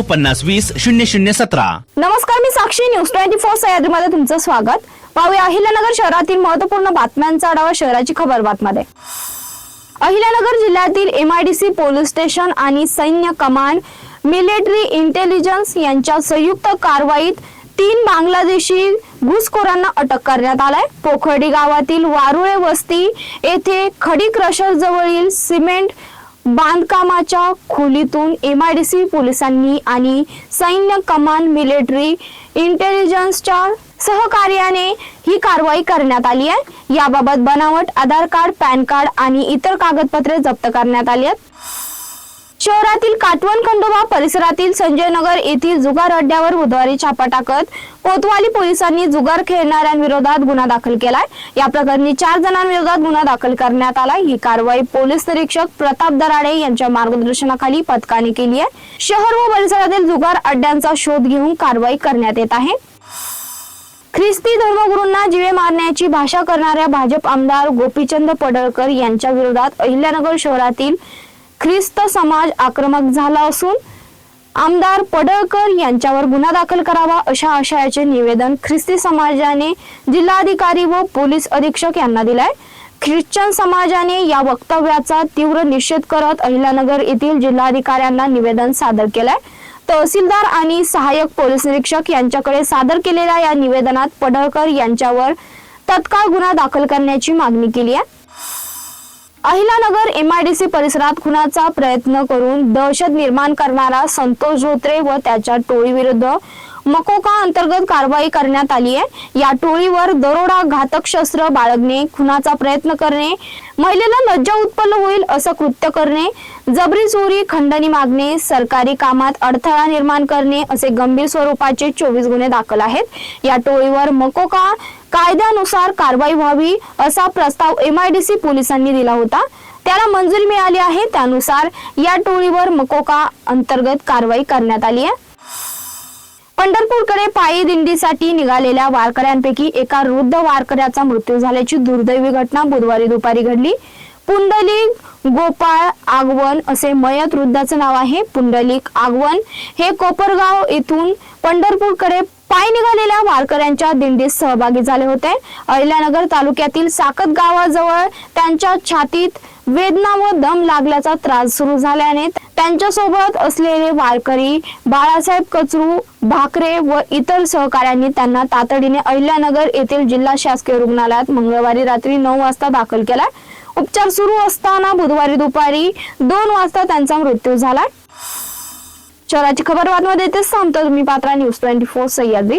पन्नास वीस शून्य शून्य सतरा नमस्कार मी साक्षी न्यूज ट्वेंटी फोर सह्याद्रीमध्ये तुमचं स्वागत पाहूया अहिल्यानगर शहरातील महत्त्वपूर्ण बातम्यांचा आढावा शहराची खबर बातमध्ये अहिल्यानगर जिल्ह्यातील एमआयडीसी पोलीस स्टेशन आणि सैन्य कमांड मिलिटरी इंटेलिजन्स यांच्या संयुक्त कारवाईत तीन बांगलादेशी घुसखोरांना अटक करण्यात आलाय पोखर्डी गावातील वारुळे वस्ती येथे खडी क्रशर जवळील सिमेंट बांधकामाच्या खोलीतून एमआयडीसी पोलिसांनी आणि सैन्य कमांड मिलिटरी इंटेलिजन्सच्या सहकार्याने ही कारवाई करण्यात आली आहे. याबाबत बनावट आधार कार्ड पॅन कार्ड आणि इतर कागदपत्रे जप्त करण्यात आली आहेत. शहरातील काटवण खंडोबा परिसरातील संजय नगर येथील जुगार अड्ड्यावर बुधवारी छापा टाकत कोतवाली पोलिसांनी जुगार खेळणाऱ्यांविरोधात गुन्हा दाखल केलाय. या प्रकरणी चार जणांविरोधात गुन्हा दाखल करण्यात आला ही कारवाई पोलीस निरीक्षक प्रताप दराडे यांच्या मार्गदर्शनाखाली पथकाने केली आहे. शहर व परिसरातील जुगार अड्ड्यांचा शोध घेऊन कारवाई करण्यात येत आहे. ख्रिस्ती धर्मगुरूंना जिवे मारण्याची भाषा करणाऱ्या भाजप आमदार गोपीचंद पडळकर यांच्या विरोधात अहिल्यानगर शहरातील ख्रिस्त समाज आक्रमक झाला असून आमदार पडळकर यांच्यावर गुन्हा दाखल करावा अशा आशयाचे निवेदन ख्रिस्ती समाजाने जिल्हाधिकारी व पोलीस अधीक्षक यांना दिलाय. ख्रिश्चन समाजाने या वक्तव्याचा तीव्र निषेध करत अहिल्यानगर येथील जिल्हाधिकाऱ्यांना निवेदन सादर केलंय. तहसीलदार आणि सहाय्यक पोलीस निरीक्षक यांच्याकडे सादर केलेल्या या निवेदनात पडळकर यांच्यावर तत्काळ गुन्हा दाखल करण्याची मागणी केली आहे. अहिलानगर एमआयडीसी परिसरात खुनाचा प्रयत्न करून दहशत निर्माण करणारा संतोष धोत्रे व त्याच्या टोळीविरुद्ध मकोका अंतर्गत कारवाई करण्यात आली आहे. या टोळीवर दरोडा घातक शस्त्र बाळगणे खुनाचा प्रयत्न करणे महिलेला लज्जा उत्पन्न होईल असं कृत्य करणे जबरी चोरी खंडणी मागणे सरकारी कामात अडथळा निर्माण करणे असे गंभीर स्वरूपाचे चोवीस गुन्हे दाखल आहेत. या टोळीवर मकोका कायद्यानुसार कारवाई व्हावी असा प्रस्ताव एमआयडीसी पोलिसांनी दिला होता. त्याला मंजुरी मिळाली आहे. त्यानुसार या टोळीवर मकोका अंतर्गत कारवाई करण्यात आली आहे. पंढरपूरकडे पायी दिंडीसाठी निघालेल्या वारकऱ्यांपैकी एका वृद्ध वारकऱ्याचा मृत्यू झाल्याची दुर्दैवी घटना बुधवारी दुपारी घडली. पुंडलिक गोपाळ आगवण असे मयत वृद्धाचं नाव आहे. पुंडलिक आगवण हे कोपरगाव येथून पंढरपूरकडे पायी निघालेल्या वारकऱ्यांच्या दिंडीत सहभागी झाले होते. अहिल्यानगर तालुक्यातील साकत गावाजवळ त्यांच्या छातीत वेदना व दम लागल्याचा त्रास सुरू झाल्याने त्यांच्यासोबत असलेले वारकरी बाळासाहेब कचरू भाकरे व इतर सहकाऱ्यांनी त्यांना तातडीने अहिल्यानगर येथील जिल्हा शासकीय रुग्णालयात मंगळवारी रात्री नऊ वाजता दाखल केला. उपचार सुरू असताना बुधवारी दुपारी दोन वाजता त्यांचा मृत्यू झाला. शहराची खबर बातमध्ये येतेच सांगतो तुम्ही पात्रा न्यूज ट्वेंटी फोर सह्याद्री.